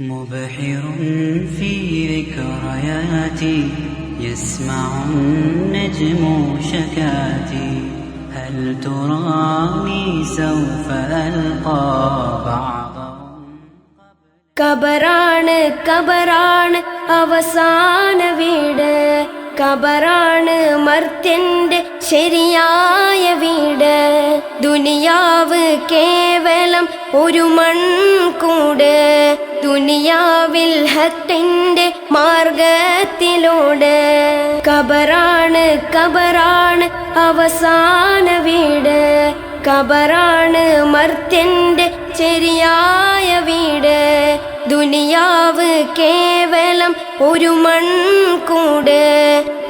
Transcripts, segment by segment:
مبحر في ذكرياتي يسمع النجم شكاتي هل تراني سوف ألقى بعضهم കബറാണ് കബറാണ് അവസാന വീട് കബറാണ് മർത്യന്റെ ശരിയായ വീട്. ദുനിയാവ് കേവലം ഒരു മൺകൂട്. ദുനിയാവിൽ ഹത്തിന്റെ മാർഗത്തിലൂടെ. കബറാണ് കബറാണ് അവസാന വീട്. കബറാണ് മർത്യന്റെ ശരിയായ വീട്. ദുനിയാവ് കേവലം ഒരു മൺ മൺകൂട്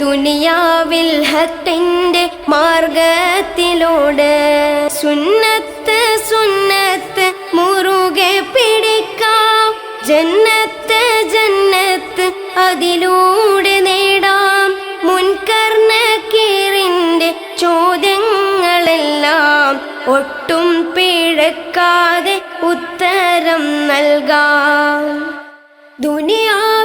ദുനിയാവിൽ ഹത്തിന്റെ മാർഗത്തിലൂടെ. സുന്നത്ത് സുന്നത്ത് മുറുകെ പിടിക്കാം. ജന്നത്ത് ജന്നത്ത് അതിലൂടെ നേടാം. മുൻകർണ കീറിന്റെ ചോദ്യങ്ങളെല്ലാം ഒട്ടും പിഴക്കാതെ ഉത്തരം നൽകാം. ദുനിയാവിൻ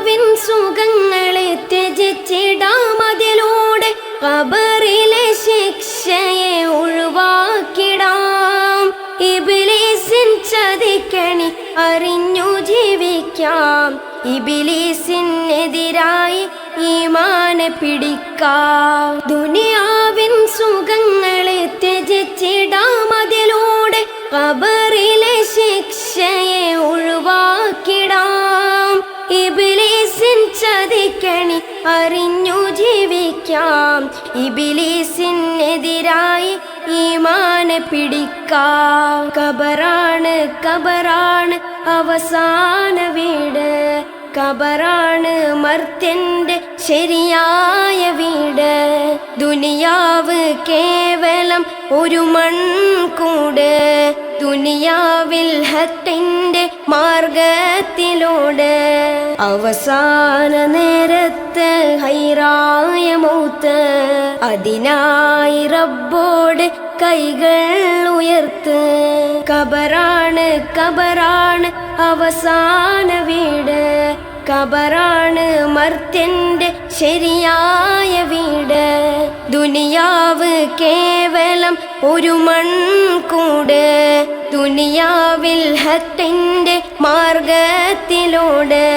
സുഖങ്ങളെ ത്യജിച്ചിടാം അതിലൂടെ കബറിലെ ശിക്ഷയെ ഒഴിവാക്കിടാം. ഇബിലീസിൻ ചതിക്കണി അറിഞ്ഞു ജീവിക്കാം. ഇബിലീസിനെതിരായി ഈമാനെ പിടിക്കാം. ദുനിയാവിൻ സുഖങ്ങളെ ത്യജിച്ചിടാം അതിലൂടെ കബറിലെ ശിക്ഷയെ ചതിക്കണി അറിഞ്ഞു ജീവിക്കാം. ഇബിലീസിനെതിരായി ഈമാനെ പിടിക്കാം. കബറാണ് കബറാണ് അവസാന വീട്. കബറാണ് മർത്യന്റെ ശരിയായ വീട്. ദുനിയാവ് കേവലം ഒരു മൺകൂട്. ദുനിയാവിൽ ഹത്തിന്റെ മാർഗത്തിലൂടെ അവസാന നേരത്ത് ഹൈറായ മൂത്ത് അതിനായി റബ്ബോട് കൈകൾ ഉയർത്ത്. കബറാണ് കബറാണ് അവസാന വീട്. കബറാണ് മർത്യന്റെ ശരിയായ വീട്. ദുനിയാവ് കേവലം ഒരു മൺ മൺകൂട് ദുനിയാവിൽ ഹത്തിന്റെ മാർഗത്തിലൂടെ.